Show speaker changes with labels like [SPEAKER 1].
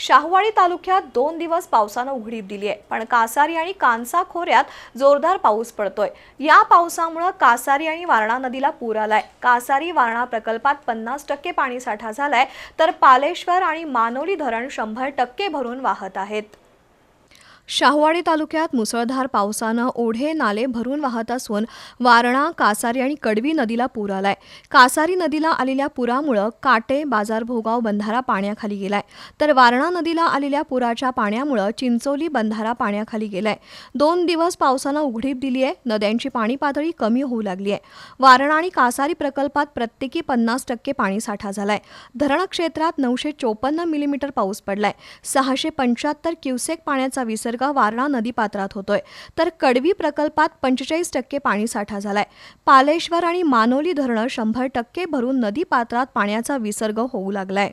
[SPEAKER 1] शाहवाडी तालुक्यात दोन दिवस पावसानं उघडीप दिली आहे. पण कासारी आणि कांसा खोऱ्यात जोरदार पाऊस पडतोय. या पावसामुळं कासारी आणि वारणा नदीला पूर आलाय. कासारी वारणा प्रकल्पात पन्नास टक्के पाणीसाठा झालाय तर पालेश्वर आणि मानोली धरण शंभर टक्के भरून वाहत आहेत. शाहवाडी तालुक्यात मुसळधार पावसानं ओढे नाले भरून वाहत असून वारणा कासारी आणि कडवी नदीला पूर आलाय. कासारी नदीला आलेल्या पुरामुळं काटे बाजार भोगाव बंधारा पाण्याखाली गेलाय. तर वारणा नदीला आलेल्या पुराच्या पाण्यामुळं चिंचोली बंधारा पाण्याखाली गेलाय. दोन दिवस पावसानं उघडीप दिली आहे नद्यांची पाणी पातळी कमी होऊ लागली आहे वारणा आणि कासारी प्रकल्पात प्रत्येकी पन्नास टक्के पाणीसाठा झालाय. धरण क्षेत्रात नऊशे चोपन्न मिलीमीटर पाऊस पडलाय. सहाशे पंच्याहत्तर क्युसेक पाण्याचा विसर्ग वारणा नदीपात्रात होतोय. तर कडवी प्रकल्पात पंचेचाळीस टक्के पाणीसाठा झालाय. पालेश्वर आणि मानोली धरणं शंभर टक्के भरून नदीपात्रात पाण्याचा विसर्ग होऊ लागलाय.